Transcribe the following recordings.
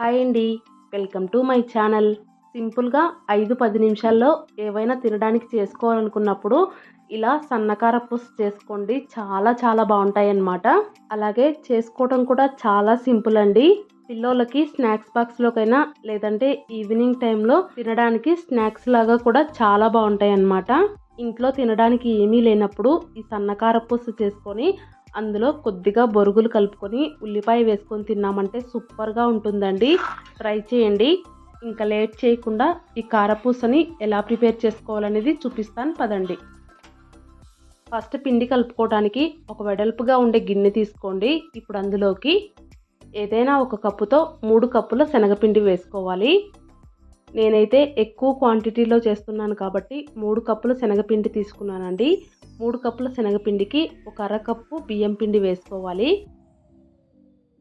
Hi అండి. Welcome to my channel. సింపుల్గా ఐదు పది నిమిషాల్లో ఏవైనా తినడానికి చేసుకోవాలనుకున్నప్పుడు ఇలా సన్నకార పులుసు చేసుకోండి. చాలా చాలా బాగుంటాయి అన్నమాట అలాగే చేసుకోవడం కూడా చాలా సింపుల్ అండి. పిల్లోలకి స్నాక్స్ బాక్స్లోకైనా లేదంటే ఈవినింగ్ టైంలో తినడానికి స్నాక్స్ లాగా కూడా చాలా బాగుంటాయి అన్నమాట ఇంట్లో తినడానికి ఏమీ లేనప్పుడు ఈ సన్నకార పులుసు చేసుకొని అందులో కొద్దిగా బొరుగులు కలుపుకొని ఉల్లిపాయ వేసుకొని తిన్నామంటే సూపర్గా ఉంటుందండి. ట్రై చేయండి. ఇంకా లేట్ చేయకుండా ఈ కారపూసని ఎలా ప్రిపేర్ చేసుకోవాలనేది చూపిస్తాను పదండి. ఫస్ట్ పిండి కలుపుకోవడానికి ఒక వెడల్పుగా ఉండే గిన్నె తీసుకోండి. ఇప్పుడు అందులోకి ఏదైనా ఒక కప్పుతో మూడు కప్పుల శనగపిండి వేసుకోవాలి. నేనైతే ఎక్కువ క్వాంటిటీలో చేస్తున్నాను కాబట్టి మూడు కప్పుల శనగపిండి తీసుకున్నానండి. మూడు కప్పుల శనగపిండికి ఒక అరకప్పు బియ్యం పిండి వేసుకోవాలి.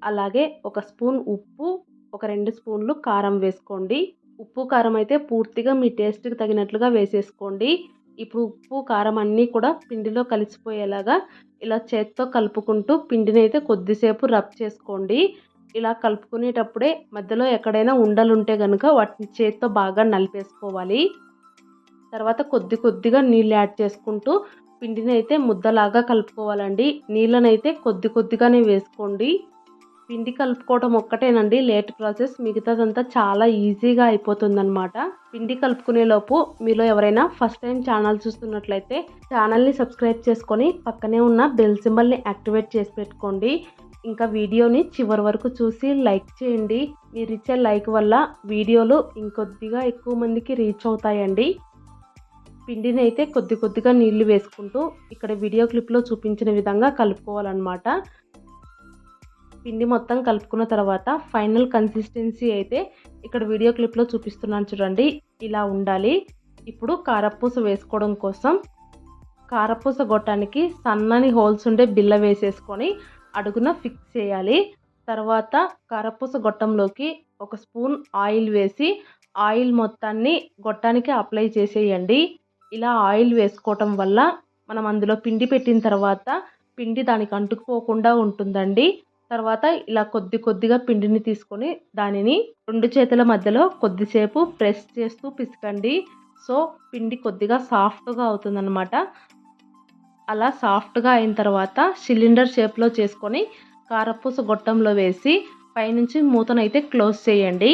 అలాగే ఒక స్పూన్ ఉప్పు ఒక రెండు స్పూన్లు కారం వేసుకోండి. ఉప్పు కారం అయితే పూర్తిగా మీ టేస్ట్కి తగినట్లుగా వేసేసుకోండి. ఇప్పుడు ఉప్పు కారం అన్నీ కూడా పిండిలో కలిసిపోయేలాగా ఇలా చేత్తో కలుపుకుంటూ పిండిని అయితే కొద్దిసేపు రబ్ చేసుకోండి. ఇలా కలుపుకునేటప్పుడే మధ్యలో ఎక్కడైనా ఉండలు ఉంటే కనుక వాటిని చేత్తో బాగా నలిపేసుకోవాలి. తర్వాత కొద్ది కొద్దిగా నీళ్ళు యాడ్ చేసుకుంటూ పిండిని అయితే ముద్దలాగా కలుపుకోవాలండి. నీళ్ళనైతే కొద్ది కొద్దిగానే వేసుకోండి. పిండి కలుపుకోవడం ఒక్కటేనండి. Late process. మిగతాదంతా చాలా ఈజీగా అయిపోతుందన్నమాట. పిండి కలుపుకునే లోపు మీలో ఎవరైనా ఫస్ట్ టైం ఛానల్ చూస్తున్నట్లయితే ఛానల్ని సబ్స్క్రైబ్ చేసుకొని పక్కనే ఉన్న బెల్ సింబల్ని యాక్టివేట్ చేసి పెట్టుకోండి. ఇంకా వీడియోని చివరి వరకు చూసి లైక్ చేయండి. మీరు ఇచ్చే లైక్ వల్ల వీడియోలు ఇంకొద్దిగా ఎక్కువ మందికి రీచ్ అవుతాయండి. పిండిని అయితే కొద్ది కొద్దిగా నీళ్ళు వేసుకుంటూ ఇక్కడ వీడియో క్లిప్లో చూపించిన విధంగా కలుపుకోవాలన్నమాట. పిండి మొత్తం కలుపుకున్న తర్వాత ఫైనల్ కన్సిస్టెన్సీ అయితే ఇక్కడ వీడియో క్లిప్లో చూపిస్తున్నాను చూడండి. ఇలా ఉండాలి. ఇప్పుడు కారపూస వేసుకోవడం కోసం కారపూస గొట్టానికి సన్నని హోల్స్ ఉండే బిల్ల వేసేసుకొని అడుగున ఫిక్స్ చేయాలి. తర్వాత కారపూస గొట్టంలోకి ఒక స్పూన్ ఆయిల్ వేసి ఆయిల్ మొత్తాన్ని గొట్టానికి అప్లై చేసేయండి. ఇలా ఆయిల్ వేసుకోవటం వల్ల మనం అందులో పిండి పెట్టిన తర్వాత పిండి దానికి అంటుకుపోకుండా ఉంటుందండి. తర్వాత ఇలా కొద్ది కొద్దిగా పిండిని తీసుకొని దానిని రెండు చేతుల మధ్యలో కొద్దిసేపు ప్రెస్ చేస్తూ పిసకండి. సో పిండి కొద్దిగా సాఫ్ట్గా అవుతుందన్నమాట. అలా సాఫ్ట్గా అయిన తర్వాత సిలిండర్ షేప్లో చేసుకొని కారపూస గొట్టంలో వేసి పైనుంచి మూతనైతే క్లోజ్ చేయండి.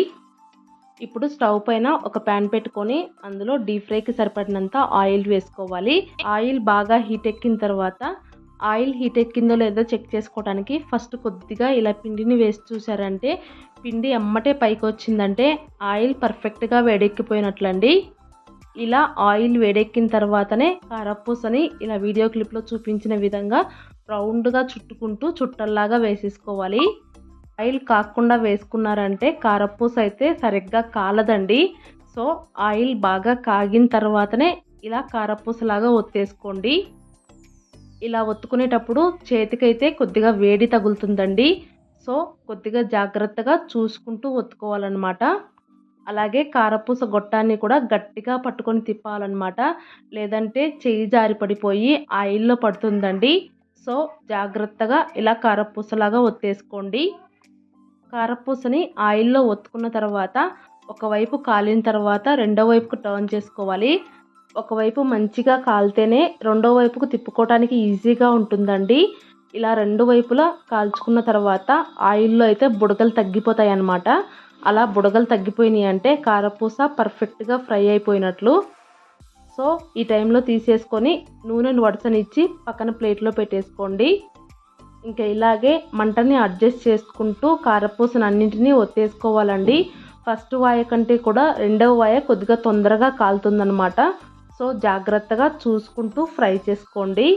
ఇప్పుడు స్టవ్ పైన ఒక ప్యాన్ పెట్టుకొని అందులో డీప్ ఫ్రైకి సరిపడినంత ఆయిల్ వేసుకోవాలి. ఆయిల్ బాగా హీట్ ఎక్కిన తర్వాత ఆయిల్ హీట్ ఎక్కిందో లేదో చెక్ చేసుకోవడానికి ఫస్ట్ కొద్దిగా ఇలా పిండిని వేసి చూసారంటే పిండి ఎమ్మటే పైకి వచ్చిందంటే ఆయిల్ పర్ఫెక్ట్గా వేడెక్కిపోయినట్లండి. ఇలా ఆయిల్ వేడెక్కిన తర్వాతనే కారపూసని ఇలా వీడియో క్లిప్లో చూపించిన విధంగా రౌండ్గా చుట్టుకుంటూ చుట్టల్లాగా వేసేసుకోవాలి. ఆయిల్ కాకుండా వేసుకున్నారంటే కారపూస అయితే సరిగ్గా కాలదండి. సో ఆయిల్ బాగా కాగిన తర్వాతనే ఇలా కారపూసలాగా ఒత్తేసుకోండి. ఇలా ఒత్తుకునేటప్పుడు చేతికైతే కొద్దిగా వేడి తగులుతుందండి. సో కొద్దిగా జాగ్రత్తగా చూసుకుంటూ ఒత్తుకోవాలన్నమాట. అలాగే కారపూస గొట్టాన్ని కూడా గట్టిగా పట్టుకొని తిప్పాలన్నమాట. లేదంటే చేయి జారి పడిపోయి ఆయిల్లో పడుతుందండి. సో జాగ్రత్తగా ఇలా కారపూసలాగా ఒత్తేసుకోండి. కారపూసని ఆయిల్లో ఒత్తుకున్న తర్వాత ఒకవైపు కాలిన తర్వాత రెండో వైపుకు టర్న్ చేసుకోవాలి. ఒకవైపు మంచిగా కాలితేనే రెండో వైపుకు తిప్పుకోవడానికి ఈజీగా ఉంటుందండి. ఇలా రెండు వైపులా కాల్చుకున్న తర్వాత ఆయిల్లో అయితే బుడగలు తగ్గిపోతాయి అన్నమాట అలా బుడగలు తగ్గిపోయినాయి అంటే కారపూస పర్ఫెక్ట్గా ఫ్రై అయిపోయినట్లు. సో ఈ టైంలో తీసేసుకొని నూనెను వడసనిచ్చి పక్కన ప్లేట్లో పెట్టేసుకోండి. ఇంకా ఇలాగే మంటని అడ్జస్ట్ చేసుకుంటూ కారపూసను అన్నింటినీ ఒత్తేసుకోవాలండి. ఫస్ట్ వాయ కంటే కూడా రెండవ వాయ కొద్దిగా తొందరగా కాలుతుందనమాట సో జాగ్రత్తగా చూసుకుంటూ ఫ్రై చేసుకోండి.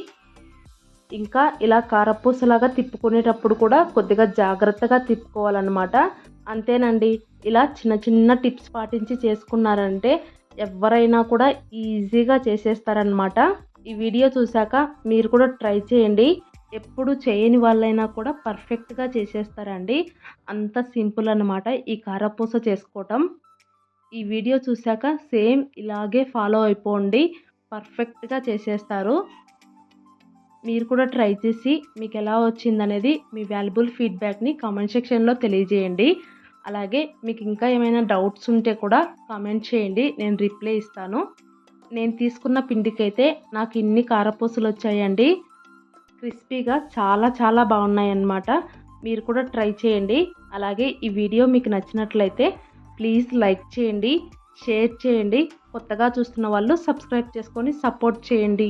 ఇంకా ఇలా కారపూసలాగా తిప్పుకునేటప్పుడు కూడా కొద్దిగా జాగ్రత్తగా తిప్పుకోవాలన్నమాట. అంతేనండి. ఇలా చిన్న చిన్న టిప్స్ పాటించి చేసుకున్నారంటే ఎవరైనా కూడా ఈజీగా చేసేస్తారనమాట ఈ వీడియో చూశాక మీరు కూడా ట్రై చేయండి. ఎప్పుడు చేయని వాళ్ళైనా కూడా పర్ఫెక్ట్గా చేసేస్తారండి. అంత సింపుల్ అనమాట ఈ కారపూస చేసుకోవటం. ఈ వీడియో చూశాక సేమ్ ఇలాగే ఫాలో అయిపోండి. పర్ఫెక్ట్గా చేసేస్తారు. మీరు కూడా ట్రై చేసి మీకు ఎలా వచ్చిందనేది మీ వాల్యుబుల్ ఫీడ్బ్యాక్ని కామెంట్ సెక్షన్లో తెలియజేయండి. అలాగే మీకు ఇంకా ఏమైనా డౌట్స్ ఉంటే కూడా కామెంట్ చేయండి. నేను రిప్లై ఇస్తాను. నేను తీసుకున్న పిండికైతే నాకు ఇన్ని కారపూసలు వచ్చాయండి. క్రిస్పీగా చాలా చాలా బాగున్నాయి అన్నమాట మీరు కూడా ట్రై చేయండి. అలాగే ఈ వీడియో మీకు నచ్చినట్లయితే ప్లీజ్ లైక్ చేయండి షేర్ చేయండి. కొత్తగా చూస్తున్న వాళ్ళు సబ్స్క్రైబ్ చేసుకొని సపోర్ట్ చేయండి.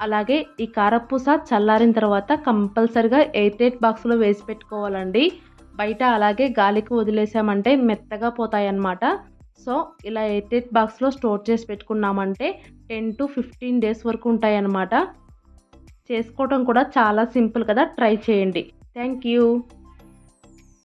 అలాగే ఈ కారపూస చల్లారిన తర్వాత కంపల్సరిగా ఎయిట్ ఎయిట్ బాక్స్లో వేసి పెట్టుకోవాలండి. బయట అలాగే గాలికి వదిలేసామంటే మెత్తగా పోతాయన్నమాట. సో ఇలా ఎయిట్ ఎయిట్ బాక్స్లో స్టోర్ చేసి పెట్టుకున్నామంటే టెన్ టు ఫిఫ్టీన్ డేస్ వరకు ఉంటాయన్నమాట. చేసుకోవడం కూడా చాలా సింపుల్ కదా. ట్రై చేయండి. Thank you.